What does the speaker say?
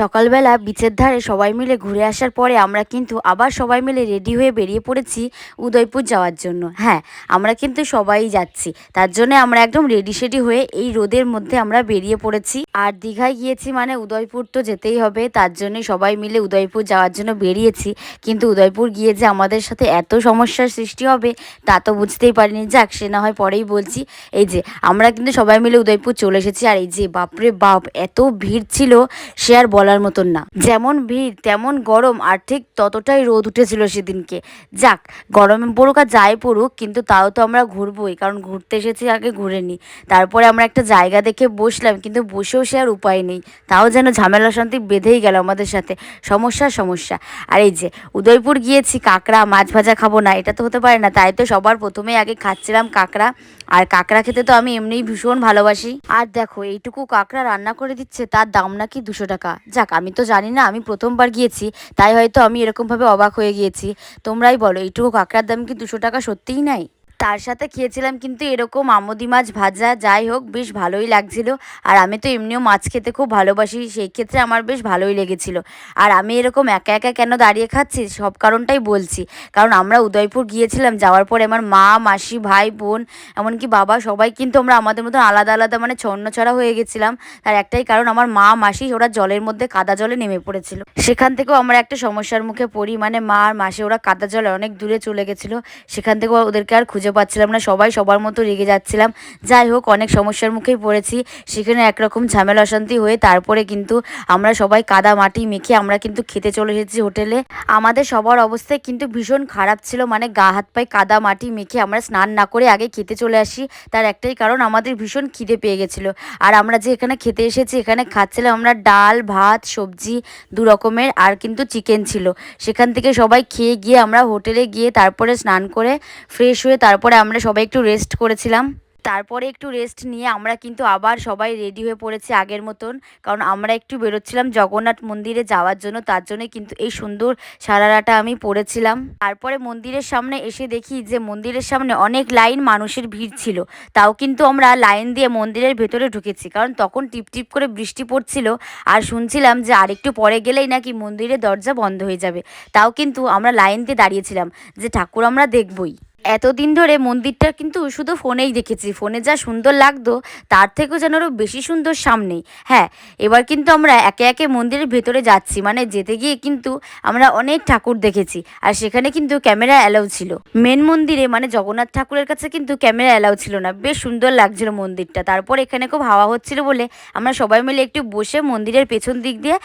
সকালবেলা বিচের ধারে সবাই মিলে ঘুরে আসার পরে আমরা কিন্তু আবার সবাই মিলে রেডি হয়ে বেরিয়ে পড়েছি উদয়পুর যাওয়ার জন্য। হ্যাঁ আমরা কিন্তু সবাই যাচ্ছি। তার জন্য আমরা একদম রেডি সেডি হয়ে এই রোদের মধ্যে আমরা বেরিয়ে পড়েছি। আর দীঘায় গিয়েছি মানে উদয়পুর তো যেতেই হবে, তার জন্য সবাই মিলে উদয়পুর যাওয়ার জন্য বেরিয়েছি। কিন্তু উদয়পুর গিয়ে যে আমাদের সাথে এত সমস্যার সৃষ্টি হবে, তা তো বুঝতেই পারিনি। যাক, সে না হয় পরেই বলছি। এই যে, আমরা কিন্তু সবাই মিলে উদয়পুর চলে এসেছি। আর এই যে, বাপরে বাপ, এত ভিড় ছিল, সে আর বলার মতন না। যেমন ভিড়, তেমন গরম, আর ঠিক ততটাই রোদ উঠেছিল সেদিনকে। যাক, গরমে পড়ুক আর যাই পড়ুক, কিন্তু তাও তো আমরা ঘুরবোই, কারণ ঘুরতে এসেছি আগে ঘুরে নিই তারপরে আমরা একটা জায়গা দেখে বসলাম, কিন্তু বসেও সে আর উপায় নেই। তাও যেন ঝামেলা শান্তি বেঁধেই গেল আমাদের সাথে। সমস্যা সমস্যা। আর এই যে, উদয়পুর গিয়েছি, কাঁকড়া, মাছ ভাজা খাব না, এটা তো হতে পারে না। তাই তো সবার প্রথমেই আগে খাচ্ছিলাম কাঁকড়া। আর কাঁকড়া খেতে তো আমি এমনিই ভীষণ ভালোবাসি। আর দেখো, এইটুকু কাঁকড়া রান্না করে দিচ্ছে, তার দাম নাকি দুশো টাকা। যাক, আমি তো জানি না, আমি প্রথমবার গিয়েছি, তাই হয়তো আমি এরকমভাবে অবাক হয়ে গিয়েছি। তোমরাই বলো, এইটুকু কাঁকড়ার দাম কি দুশো টাকা সত্যিই নাই? তার সাথে খেয়েছিলাম কিন্তু এরকম আমদি মাছ ভাজা যাই হোক, বেশ ভালোই লাগছিল। আর আমি তো এমনিও মাছ খেতে খুব ভালোবাসি, সেই ক্ষেত্রে আমার বেশ ভালোই লেগেছিল। আর আমি এরকম একা একা কেন দাঁড়িয়ে খাচ্ছি, সব কারণটাই বলছি। কারণ আমরা উদয়পুর গিয়েছিলাম, যাওয়ার পরে আমার মা, মাসি, ভাই, বোন, এমনকি বাবা সবাই কিন্তু আমরা আমাদের মতন আলাদা আলাদা মানে ছন্নছড়া হয়ে গেছিলাম। তার একটাই কারণ আমার মা, মাসি ওরা জলের মধ্যে কাদা জলে নেমে পড়েছিল। সেখান থেকেও আমরা একটা সমস্যার মুখে পড়ি মানে মা আর মাসি ওরা কাদা জলে অনেক দূরে চলে গেছিল। সেখান থেকে ওদেরকে আর খুঁজে পাচ্ছিলাম না, সবাই সবার মতো রেগে যাচ্ছিলাম। যাই হোক, অনেক সমস্যার মুখেই পড়েছি। সেখানে একরকম ঝামেলা অশান্তি হয়ে তারপরে কিন্তু আমরা সবাই কাদা মাটি মেখে আমরা কিন্তু খেতে চলে এসেছি হোটেলে। আমাদের সবার অবস্থায় কিন্তু ভীষণ খারাপ ছিল মানে গা হাত পায়ে কাদা মাটি মেখে আমরা স্নান না করে আগে খেতে চলে আসি। তার একটাই কারণ, আমাদের ভীষণ খিদে পেয়ে গেছিল। আর আমরা যে এখানে খেতে এসেছি, এখানে খাচ্ছিলাম আমরা ডাল, ভাত, সবজি দু রকমের আর কিন্তু চিকেন ছিল। সেখান থেকে সবাই খেয়ে গিয়ে আমরা হোটেলে গিয়ে তারপরে স্নান করে ফ্রেশ হয়ে তারপরে আমরা সবাই একটু রেস্ট করেছিলাম। তারপরে একটু রেস্ট নিয়ে আমরা কিন্তু আবার সবাই রেডি হয়ে পড়েছি আগের মতন। কারণ আমরা একটু বেরোচ্ছিলাম জগন্নাথ মন্দিরে যাওয়ার জন্য, তার জন্য কিন্তু এই সুন্দর সারারাটা আমি পরেছিলাম তারপরে মন্দিরের সামনে এসে দেখি যে মন্দিরের সামনে অনেক লাইন মানুষের ভিড় ছিল। তাও কিন্তু আমরা লাইন দিয়ে মন্দিরের ভেতরে ঢুকেছি। কারণ তখন টিপ টিপ করে বৃষ্টি পড়ছিল আর শুনছিলাম যে আরেকটু পরে গেলেই নাকি মন্দিরের দরজা বন্ধ হয়ে যাবে। তাও কিন্তু আমরা লাইন দিয়ে দাঁড়িয়েছিলাম যে ঠাকুর আমরা দেখবই। এতদিন ধরে মন্দিরটা কিন্তু শুধু ফোনেই দেখেছি। ফোনে যা সুন্দর লাগতো, তার থেকেও যেন আরও বেশি সুন্দর সামনেই। হ্যাঁ এবার কিন্তু আমরা একে একে মন্দিরের ভেতরে যাচ্ছি। মানে যেতে গিয়ে কিন্তু আমরা অনেক ঠাকুর দেখেছি। আর সেখানে কিন্তু ক্যামেরা অ্যালাউ ছিল। মেন মন্দিরে মানে জগন্নাথ ঠাকুরের কাছে কিন্তু ক্যামেরা অ্যালাউ ছিল না। বেশ সুন্দর লাগছিল মন্দিরটা। তারপর এখানে খুব হাওয়া হচ্ছিল বলে আমরা সবাই মিলে একটু বসে মন্দিরের পেছন দিক দিয়ে